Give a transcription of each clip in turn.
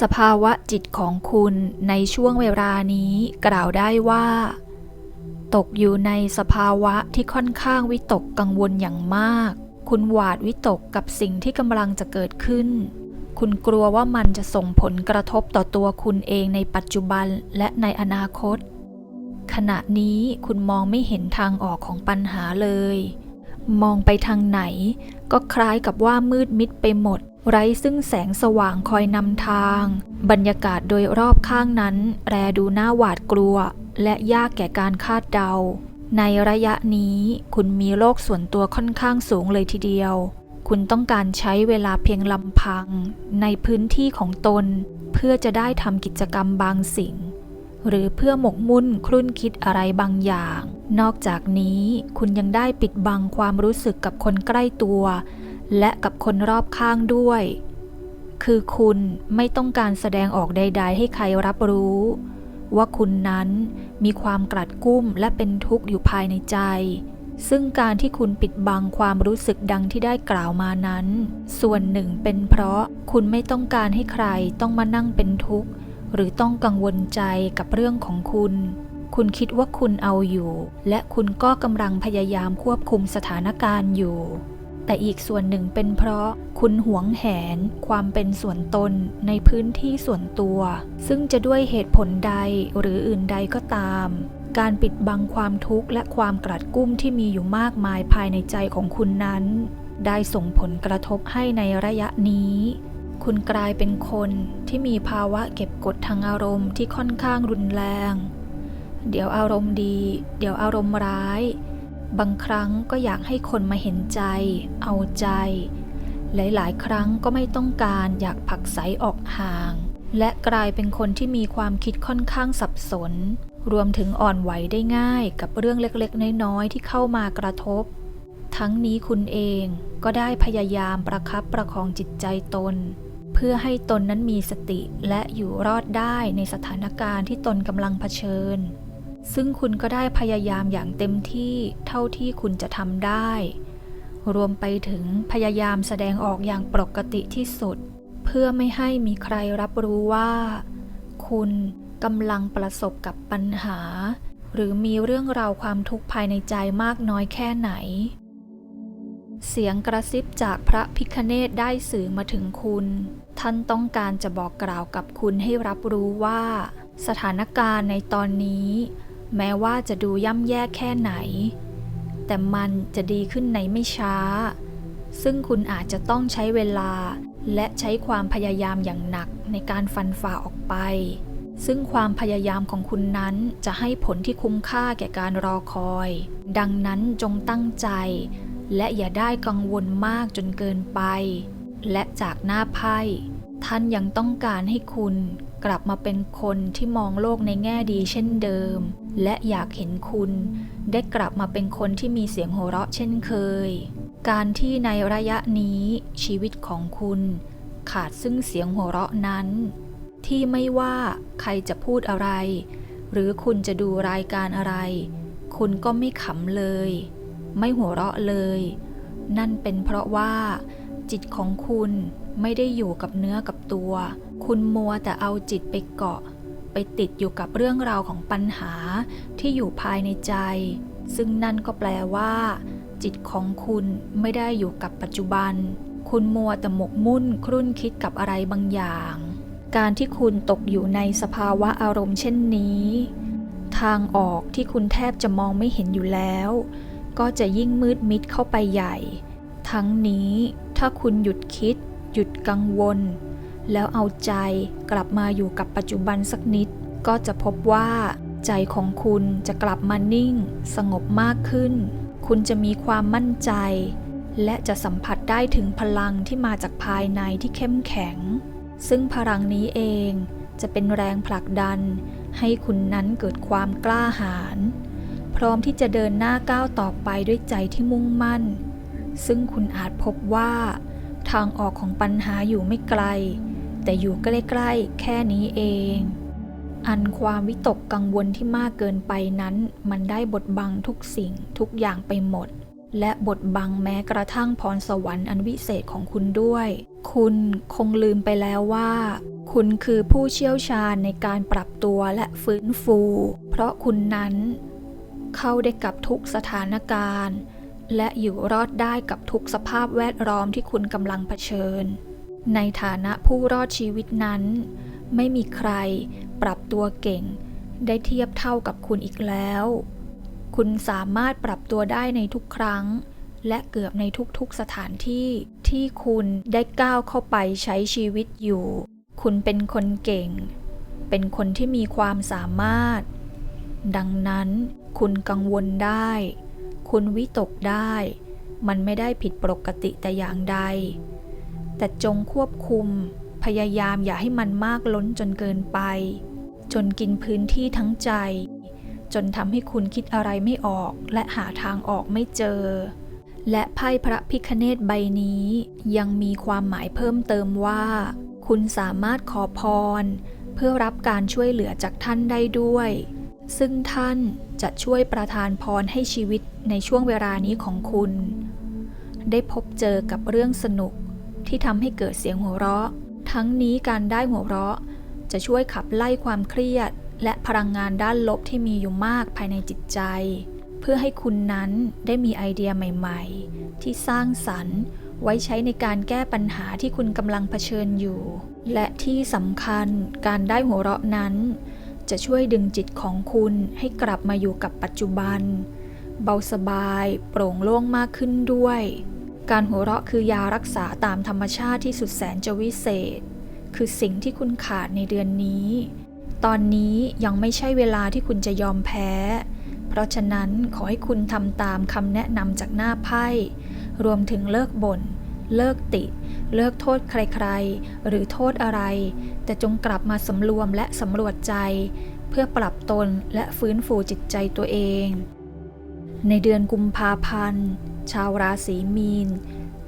สภาวะจิตของคุณในช่วงเวลานี้กล่าวได้ว่า ตกอยู่ในสภาวะที่ค่อนข้างวิตกกังวลอย่างมาก คุณหวาดวิตกกับสิ่งที่กำลังจะเกิดขึ้น คุณกลัวว่ามันจะส่งผลกระทบต่อตัวคุณเองในปัจจุบันและในอนาคต ขณะนี้คุณมองไม่เห็นทางออกของปัญหาเลย มองไปทางไหน ก็คล้ายกับว่ามืดมิดไปหมด ไร้ซึ่งแสงสว่างคอยนำทาง บรรยากาศโดยรอบข้างนั้น แรดูน่าหวาดกลัว และยากแก่การคาดเดา ในระยะนี้คุณมีโลกส่วนตัวค่อนข้างสูงเลยทีเดียว คุณต้องการใช้เวลาเพียงลำพัง ในพื้นที่ของตน เพื่อจะได้ทำกิจกรรมบางสิ่ง หรือเพื่อหมกมุ่นครุ่นคิดอะไรบางอย่าง นอกจากนี้คุณยังได้ปิดบังความรู้สึกกับคนใกล้ตัว และกับคนรอบข้างด้วย คือคุณไม่ต้องการแสดงออกใด ๆ ให้ใครรับรู้ ว่าคุณนั้นมีความกลัดกุ้มและเป็นทุกข์อยู่ภายในใจ ซึ่งการที่คุณปิดบังความรู้สึกดังที่ได้กล่าวมานั้น ส่วนหนึ่งเป็นเพราะคุณไม่ต้องการให้ใครต้องมานั่งเป็นทุกข์ หรือต้องกังวลใจกับเรื่องของคุณคุณคิดว่าคุณเอาอยู่ และคุณก็กำลังพยายามควบคุมสถานการณ์อยู่ แต่อีกส่วนหนึ่งเป็นเพราะคุณหวงแหน ความเป็นส่วนตนในพื้นที่ส่วนตัว ซึ่งจะด้วยเหตุผลใดหรืออื่นใดก็ตาม การปิดบังความทุกข์และความกลัดกุ้มที่มีอยู่มากมายภายในใจของคุณนั้น ได้ส่งผลกระทบให้ในระยะนี้คุณกลายเป็นคนที่มีภาวะเก็บกดทางอารมณ์ที่ค่อนข้างรุนแรง เดี๋ยวอารมณ์ดี เดี๋ยวอารมณ์ร้าย บางครั้งก็อยากให้คนมาเห็นใจ เอาใจ หลายๆ ครั้งก็ไม่ต้องการอยากผลักไสออกห่าง และกลายเป็นคนที่มีความคิดค่อนข้างสับสน รวมถึงอ่อนไหวได้ง่ายกับเรื่องเล็กๆ น้อยๆ ที่เข้ามากระทบ ทั้งนี้คุณเองก็ได้พยายามประคับประคองจิตใจตน เพื่อให้ตนนั้นมีสติและอยู่รอดได้ในสถานการณ์ที่ตนกำลังเผชิญ ซึ่งคุณก็ได้พยายามอย่างเต็มที่เท่าที่คุณจะทำได้ รวมไปถึงพยายามแสดงออกอย่างปกติที่สุด เพื่อไม่ให้มีใครรับรู้ว่า คุณกำลังประสบกับปัญหา หรือมีเรื่องราวความทุกข์ภายในใจมากน้อยแค่ไหน เสียงกระซิบจากพระพิคเนตได้สื่อมาถึงคุณ ท่านต้องการจะบอกกล่าวกับคุณให้รับรู้ว่า สถานการณ์ในตอนนี้ แม้ว่าจะดูย่ำแย่แค่ไหน แต่มันจะดีขึ้นในไม่ช้า ซึ่งคุณอาจจะต้องใช้เวลา และใช้ความพยายามอย่างหนักในการฟันฝ่าออกไป ซึ่งความพยายามของคุณนั้นจะให้ผลที่คุ้มค่าแก่การรอคอย ดังนั้นจงตั้งใจ และอย่าได้กังวลมากจนเกินไป และจากหน้าไพ่ท่านยังต้องการให้คุณกลับมาเป็นคนที่มองโลกในแง่ดีเช่นเดิม และอยากเห็นคุณ ได้กลับมาเป็นคนที่มีเสียงหัวเราะเช่นเคย การที่ในระยะนี้ชีวิตของคุณ ขาดซึ่งเสียงหัวเราะนั้น ที่ไม่ว่าใครจะพูดอะไร หรือคุณจะดูรายการอะไร คุณก็ไม่ขำเลย ไม่หัวเราะเลย นั่นเป็นเพราะว่า จิตของคุณไม่ได้อยู่กับเนื้อกับตัว คุณมัวแต่เอาจิตไปเกาะ ติดอยู่กับเรื่องราวของปัญหาที่อยู่ภายในใจ ซึ่งนั่นก็แปลว่า จิตของคุณไม่ได้อยู่กับปัจจุบัน คุณมัวแต่หมกมุ่นครุ่นคิดกับอะไรบางอย่าง การที่คุณตกอยู่ในสภาวะอารมณ์เช่นนี้ ทางออกที่คุณแทบจะมองไม่เห็นอยู่แล้ว ก็จะยิ่งมืดมิดเข้าไปใหญ่ ทั้งนี้ถ้าคุณหยุดคิด หยุดกังวล แล้วเอาใจกลับมาอยู่กับปัจจุบันสักนิด ก็จะพบว่าใจของคุณจะกลับมานิ่ง สงบมากขึ้น คุณจะมีความมั่นใจ และจะสัมผัสได้ถึงพลังที่มาจากภายในที่เข้มแข็ง ซึ่งพลังนี้เองจะเป็นแรงผลักดัน ให้คุณนั้นเกิดความกล้าหาญพร้อมที่จะเดินหน้าก้าวต่อไปด้วยใจที่มุ่งมั่น ซึ่งคุณอาจพบว่า ทางออกของปัญหาอยู่ไม่ไกล แต่อยู่ใกล้ๆ แค่นี้เอง อันความวิตกกังวลที่มากเกินไปนั้น มันได้บดบังทุกสิ่งทุกอย่างไปหมด และบดบังแม้กระทั่งพรสวรรค์อันวิเศษของคุณด้วย คุณคงลืมไปแล้วว่า คุณคือผู้เชี่ยวชาญในการปรับตัวและฟื้นฟู เพราะคุณนั้น เข้าได้กับทุกสถานการณ์ และอยู่รอดได้กับทุกสภาพแวดล้อมที่คุณกำลังเผชิญ ในฐานะผู้รอดชีวิตนั้น ไม่มีใครปรับตัวเก่ง ได้เทียบเท่ากับคุณอีกแล้ว คุณสามารถปรับตัวได้ในทุกครั้ง และเกือบในทุกๆสถานที่ที่คุณได้ก้าวเข้าไปใช้ชีวิตอยู่ คุณเป็นคนเก่ง เป็นคนที่มีความสามารถ ดังนั้นคุณกังวลได้ คุณวิตกได้ มันไม่ได้ผิดปกติแต่อย่างใด แต่จงควบคุม พยายามอย่าให้มันมากล้นจนเกินไป จนกินพื้นที่ทั้งใจ จนทำให้คุณคิดอะไรไม่ออก และหาทางออกไม่เจอ และไพ่พระพิคเนตใบนี้ ยังมีความหมายเพิ่มเติมว่า คุณสามารถขอพร เพื่อรับการช่วยเหลือจากท่านได้ด้วย ซึ่งท่านจะช่วยประทานพรให้ชีวิตในช่วงเวลานี้ของคุณ ได้พบเจอกับเรื่องสนุก ที่ทำให้เกิดเสียงหัวเราะ ทั้งนี้การได้หัวเราะ จะช่วยขับไล่ความเครียด และพลังงานด้านลบที่มีอยู่มากภายในจิตใจ เพื่อให้คุณนั้นได้มีไอเดียใหม่ ๆ ที่สร้างสรรค์ไว้ใช้ในการแก้ปัญหาที่คุณกำลังเผชิญอยู่ และที่สำคัญการได้หัวเราะนั้น จะช่วยดึงจิตของคุณให้กลับมาอยู่กับปัจจุบัน เบาสบาย โปร่งโล่งมากขึ้นด้วย การหัวเราะคือยารักษาตามธรรมชาติที่สุดแสนจะวิเศษ คือสิ่งที่คุณขาดในเดือนนี้ ตอนนี้ยังไม่ใช่เวลาที่คุณจะยอมแพ้ เพราะฉะนั้นขอให้คุณทำตามคำแนะนำจากหน้าไพ่ รวมถึงเลิกบน่น เลิกติ เลิกโทษใครๆ หรือโทษอะไร แต่จงกลับมาสำรวมและสำรวจใจ เพื่อปรับตนและฟื้นฟูจิตใจตัวเอง ในเดือนกุมภาพันธ์ ชาวราศีมีน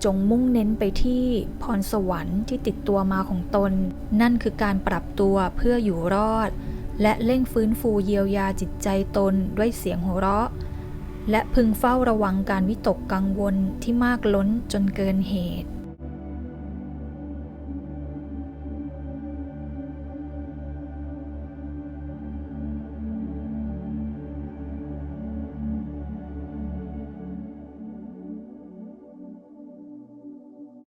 จงมุ่งเน้นไปที่พรสวรรค์ที่ติดตัวมาของตน นั่นคือการปรับตัวเพื่ออยู่รอด และเร่งฟื้นฟูเยียวยาจิตใจตนด้วยเสียงหัวเราะ และพึงเฝ้าระวังการวิตกกังวลที่มากล้นจนเกินเหตุ